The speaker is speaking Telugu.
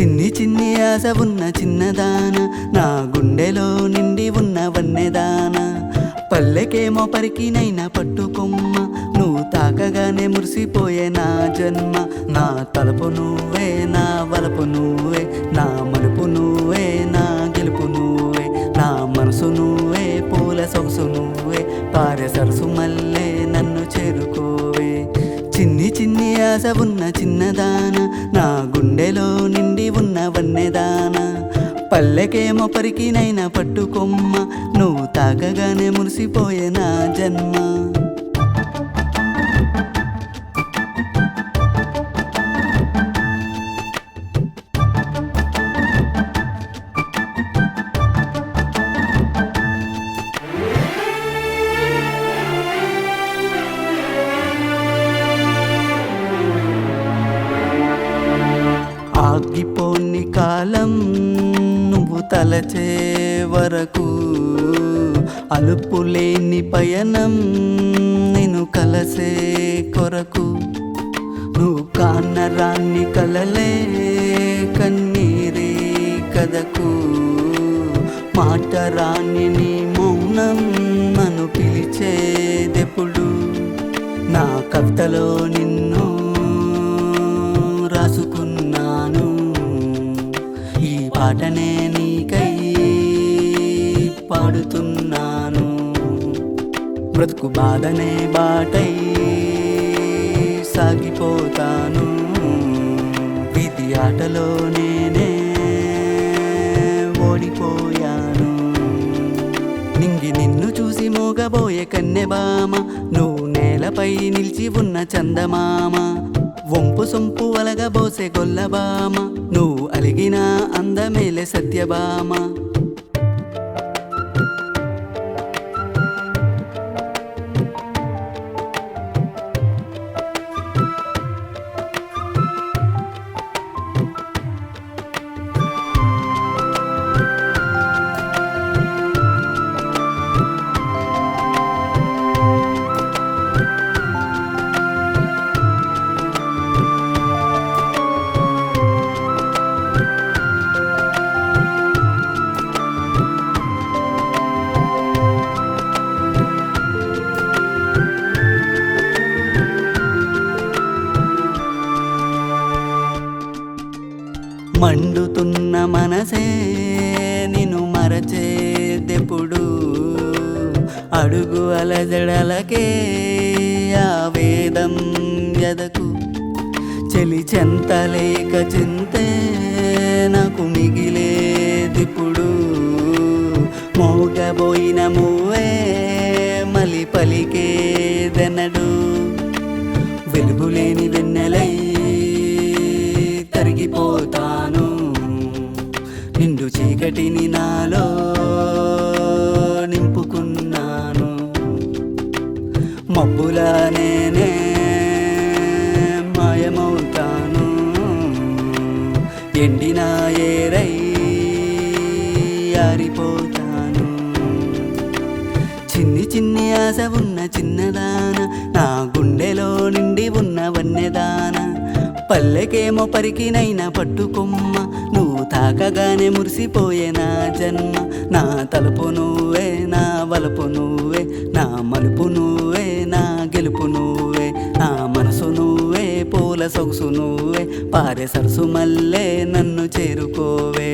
చిన్ని ఆశ ఉన్న చిన్నదాన నా గుండెలో నిండి ఉన్న వన్నెదాన. పల్లెకేమో పరికినైనా పట్టుకొమ్మ నువ్వు తాకగానే మురిసిపోయే నా జన్మ. నా తలపు నువ్వే నా వలపు నువ్వే నా మలుపు నువ్వే నా గెలుపు నువ్వే నా మనసు నువ్వే పూల సొగసు నువ్వే పారె సరసు మల్లే నన్ను చేరుకోవే. చిన్ని చిన్ని ఆశ ఉన్న చిన్నదాన నా గుండెలో నిండి ఉన్న వన్నెదాన. పల్లెకేమో పరికినైనా పట్టుకొమ్మ. నువ్వు తాగగానే మురిసిపోయే నా జన్మ. ఆగిపోని కాలం నువ్వు తలచే వరకు. అలుపులేని పయనం నేను కలసే కొరకు. నువ్వు కాన్నరాన్ని కలలే కన్నీరే కదకు. మాట నీ మౌనం నన్ను పిలిచేదెప్పుడు? నా కవితలో నిన్ను పాటనే నీకై పాడుతున్నాను. బ్రతుకు బాధనే బాటై సాగిపోతాను. విధి ఆటలో నేనే ఓడిపోయాను. నింగి నిన్ను చూసి మోగబోయే కన్నెబామ నువ్వు నేలపై నిలిచి ఉన్న చందమామ. వంపు సొంపు అలగబోసే గొల్లబామ నువ్వు అలిగిన అందమేలే సత్యభామ. మండుతున్న మనసే నిన్ను మరచేదెప్పుడు అడుగు అలజడలకే ఆ వేదం ఎదకు. చెలి చెంతలేక చింతే నాకు మిగిలేదిప్పుడు మోగబోయిన మూవే మలి పలికేదెనడు వెలుగులేని వెన్ను చీకటిని నాలో నింపుకున్నాను? మబ్బులా నేనే మాయమవుతాను. ఎండిన ఏరై ఆరిపోతాను. చిన్ని చిన్ని ఆశ ఉన్న చిన్నదాన నా గుండెలో నిండి ఉన్న వన్నెదాన పల్లెకేమో పరికినైనా పట్టుకొమ్మ తాకగానే మురిసిపోయే నా జన్మ. నా తలుపు నువ్వే నా వలపు నువ్వే నా మలుపు నువ్వే నా గెలుపు నువ్వే నా మనసు నువ్వే పూల సొగసు నువ్వే పారే సరసు మల్లే నన్ను చేరుకోవే.